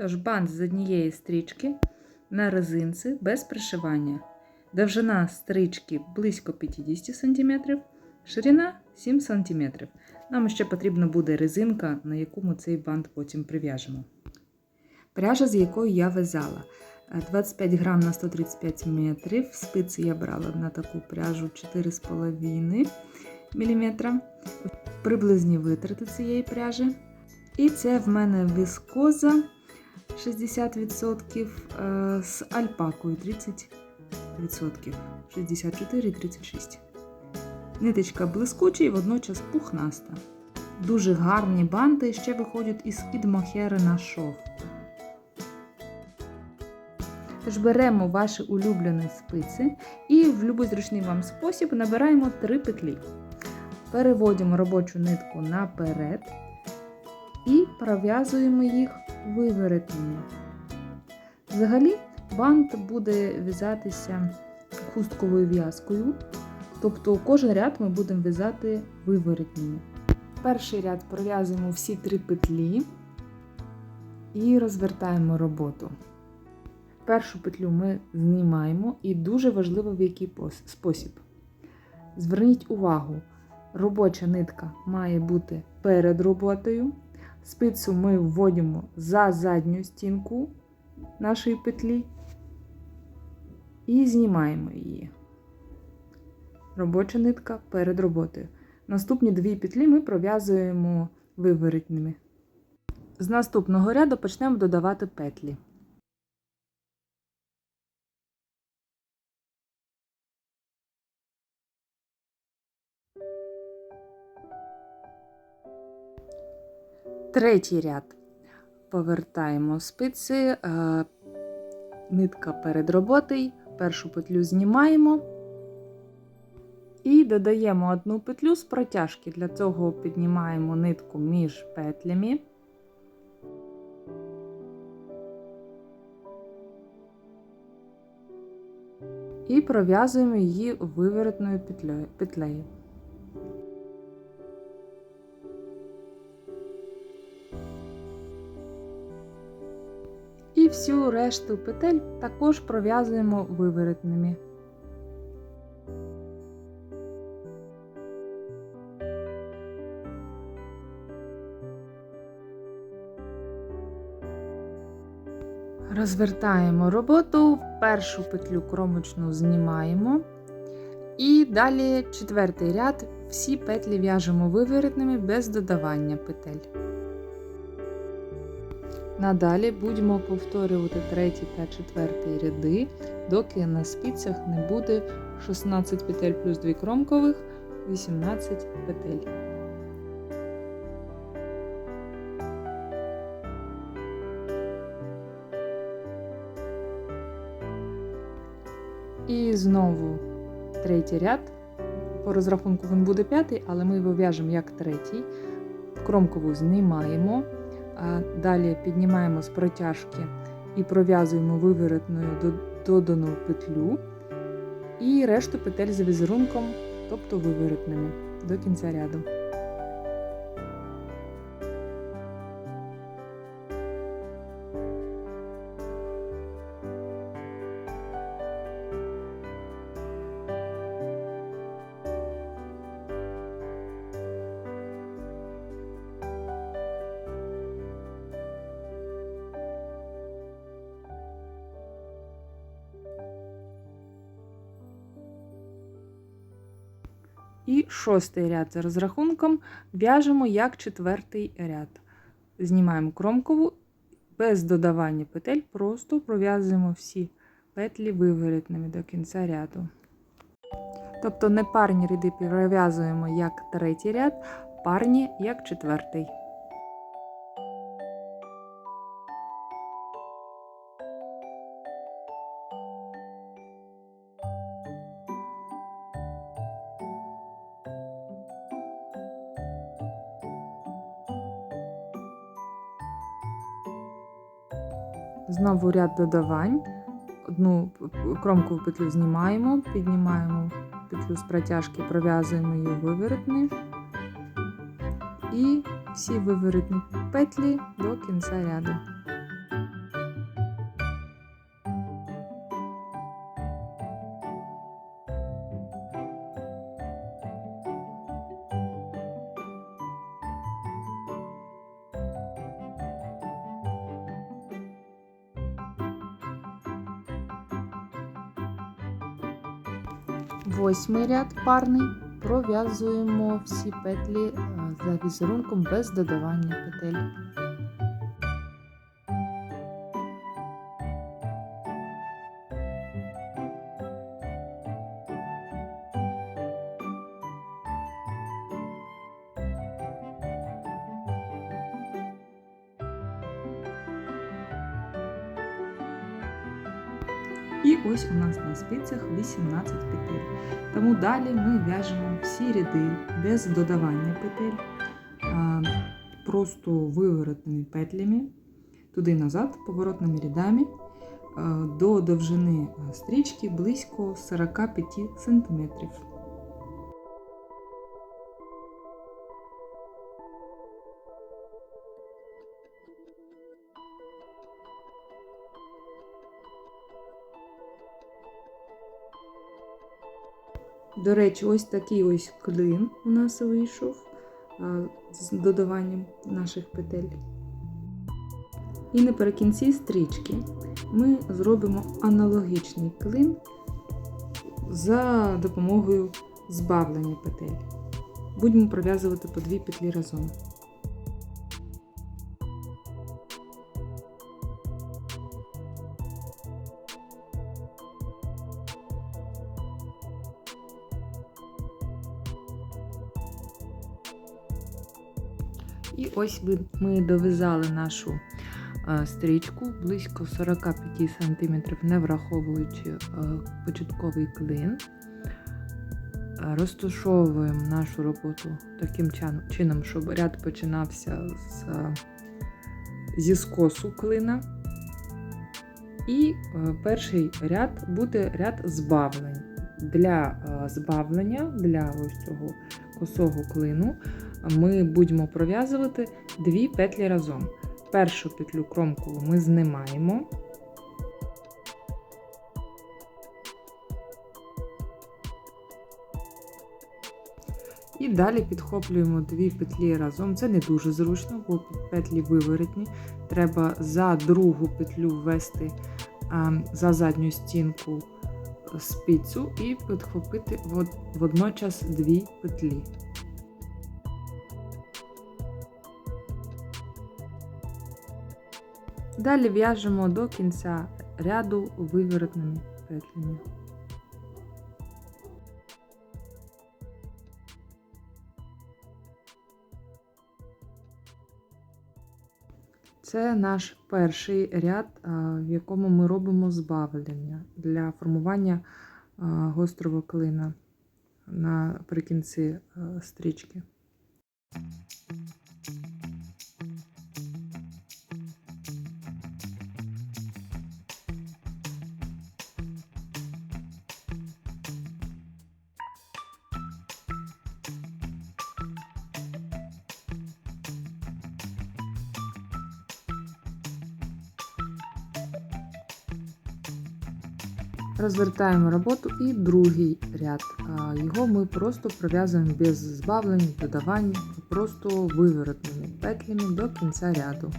Тож бант з однієї стрічки на резинці без пришивання. Довжина стрічки близько 50 см, ширина 7 см. Нам ще потрібна буде резинка, на яку ми цей бант потім прив'яжемо. Пряжа, з якою я в'язала. Е, 25 грам на 135 метрів. Спиці я брала на таку пряжу 4,5 мм. Приблизні витрати цієї пряжі. І це в мене віскоза 60% е, з альпакою 30%. 64-36. Ниточка блискуча і водночас пухнаста. Дуже гарні банти ще виходять із під мохери на шов. Тож беремо ваші улюблені спиці і в будь-який зручний вам спосіб набираємо 3 петлі. Переводимо робочу нитку наперед і пров'язуємо їх виворотніми. Взагалі, бант буде в'язатися хустковою в'язкою, тобто кожен ряд ми будемо в'язати виворотніми. Перший ряд пров'язуємо всі три петлі і розвертаємо роботу. Першу петлю ми знімаємо і дуже важливо в який спосіб. Зверніть увагу, робоча нитка має бути перед роботою. Спицю ми вводимо за задню стінку нашої петлі і знімаємо її. Робоча нитка перед роботою. Наступні дві петлі ми пров'язуємо виворотними. З наступного ряду почнемо додавати петлі. Третій ряд. Повертаємо спиці, е, нитка перед роботою, першу петлю знімаємо і додаємо одну петлю з протяжки. Для цього піднімаємо нитку між петлями. І пров'язуємо її виворотною петлею- всю решту петель також пров'язуємо виворотними. Розвертаємо роботу, першу петлю кромочну знімаємо. І далі четвертий ряд, всі петлі в'яжемо виворотними без додавання петель. Надалі будемо повторювати третій та четвертий ряди, доки на спицях не буде 16 петель плюс 2 кромкових, 18 петель. І знову третій ряд. По розрахунку він буде п'ятий, але ми його в'яжемо як третій. Кромкову знімаємо. Далі піднімаємо з протяжки і пров'язуємо виворотною додану петлю. І решту петель за візерунком, тобто виворотними до кінця ряду. І шостий ряд за розрахунком в'яжемо як четвертий ряд. Знімаємо кромкову без додавання петель, просто пров'язуємо всі петлі виворотними до кінця ряду. Тобто не парні ряди перев'язуємо як третій ряд, парні як четвертий. Знову ряд додавань. Одну кромку петлю знімаємо, піднімаємо петлю з протяжки, пров'язуємо її виворотною. І всі виворотні петлі до кінця ряду. Восьмий ряд парний пров'язуємо всі петлі е, за візерунком без додавання петель. І ось у нас на спицях 18 петель. Тому далі ми в'яжемо всі ряди без додавання петель, просто виворотними петлями, туди назад, поворотними рядами до довжини стрічки близько 45 см. До речі, ось такий ось клин у нас вийшов з додаванням наших петель. І наприкінці стрічки ми зробимо аналогічний клин за допомогою збавлення петель. Будемо пров'язувати по дві петлі разом. Ось ми- дов'язали нашу е, стрічку близько 45 см, не враховуючи е, початковий клин. Розташовуємо нашу роботу таким чином, щоб ряд починався з, е, зі скосу клина. І перший ряд буде ряд збавлень. Для збавлення, для ось цього косого клину ми будемо пров'язувати дві петлі разом. Першу петлю кромкову ми знімаємо. І далі підхоплюємо дві петлі разом. Це не дуже зручно, бо петлі виворотні. Треба за другу петлю ввести за задню стінку спицю і підхопити водночас дві петлі. Далі в'яжемо до кінця ряду виворотними петлями. Це наш перший ряд, в якому ми робимо збавлення для формування гострого клина наприкінці стрічки. Розвертаємо роботу і другий ряд. Його ми просто пров'язуємо без збавлень, додавань, просто виворотними петлями до кінця ряду.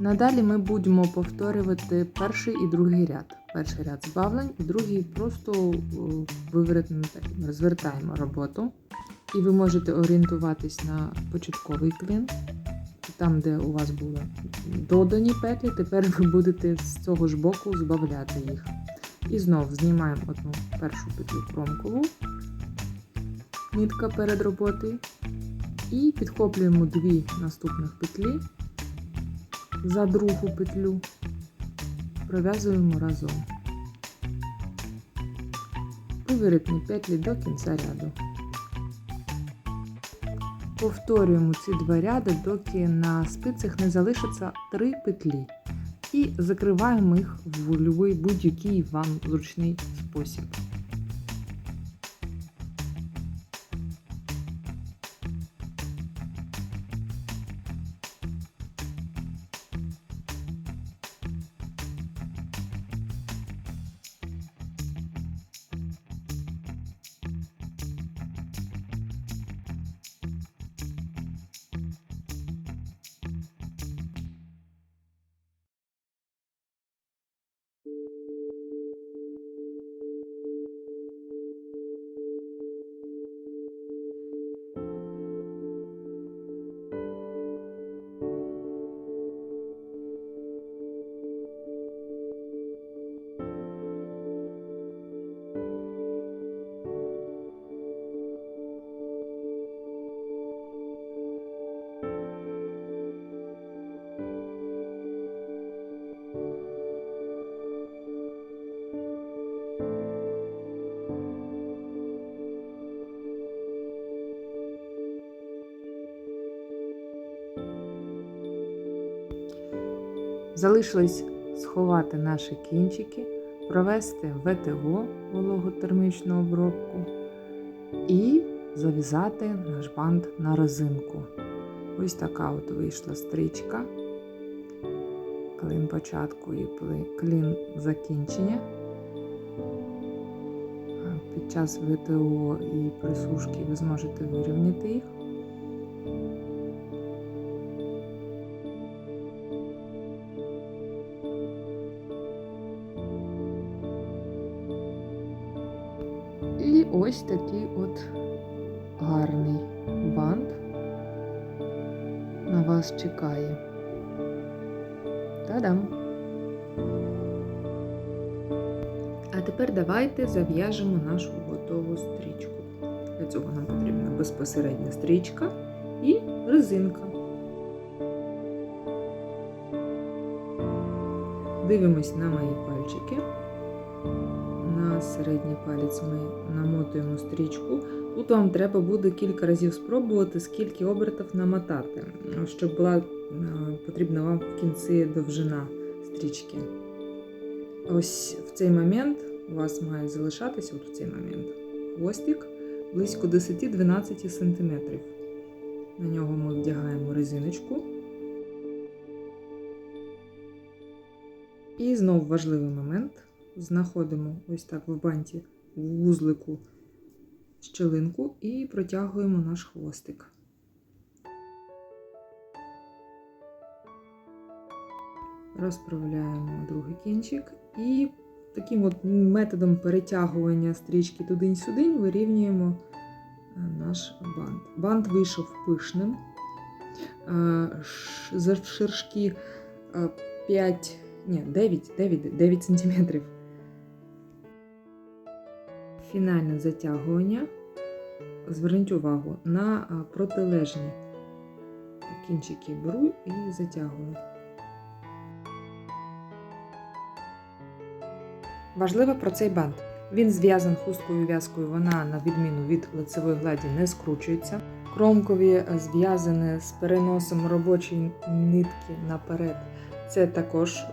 Надалі ми будемо повторювати перший і другий ряд. Перший ряд збавлень, і другий просто петлями. Розвертаємо роботу. І ви можете орієнтуватись на початковий клин. Там, де у вас були додані петлі, тепер ви будете з цього ж боку збавляти їх. І знову знімаємо одну першу петлю кромкову, нитка перед роботою. І підхоплюємо дві наступних петлі за другу петлю, пров'язуємо разом. Виворотні петлі до кінця ряду. Повторюємо ці два ряди, доки на спицях не залишиться три петлі. І закриваємо їх в будь-який вам зручний спосіб. Залишилось сховати наші кінчики, провести ВТО вологотермічну обробку і зав'язати наш бант на резинку. Ось така от вийшла стрічка. Клин початку і клин закінчення. Під час ВТО і присушки ви зможете вирівняти їх. Ось такий от гарний бант на вас чекає. Та-дам! А тепер давайте зав'яжемо нашу готову стрічку. Для цього нам потрібна безпосередня стрічка і резинка. Дивимось на мої пальчики. Середній палець ми намотуємо стрічку. Тут вам треба буде кілька разів спробувати, скільки обертів намотати, щоб була е, потрібна вам в кінці довжина стрічки. Ось в цей момент у вас має залишатися, от в цей момент, хвостик близько 10-12 см. На нього ми вдягаємо резиночку. І знову важливий момент. Знаходимо ось так в банті в вузлику щелинку і протягуємо наш хвостик. Розправляємо другий кінчик і таким от методом перетягування стрічки туди-сюди вирівнюємо е, наш бант. Бант вийшов пишним. Е, Завширшки 5, ні, 9, 9, 9 сантиметрів. Фінальне затягування. Зверніть увагу на протилежні кінчики беру і затягую. Важливо про цей бант. Він зв'язан хусткою в'язкою, вона, на відміну від лицевої гладі, не скручується. Кромкові е, зв'язані з переносом робочої нитки наперед. Це також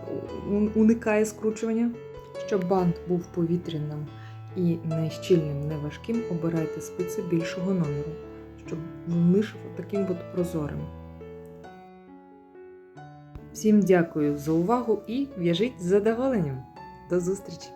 уникає скручування. Щоб бант був повітряним і не щільним, обирайте спиці більшого номеру, щоб він таким от прозорим. Всім дякую за увагу і в'яжіть з задоволенням. До зустрічі!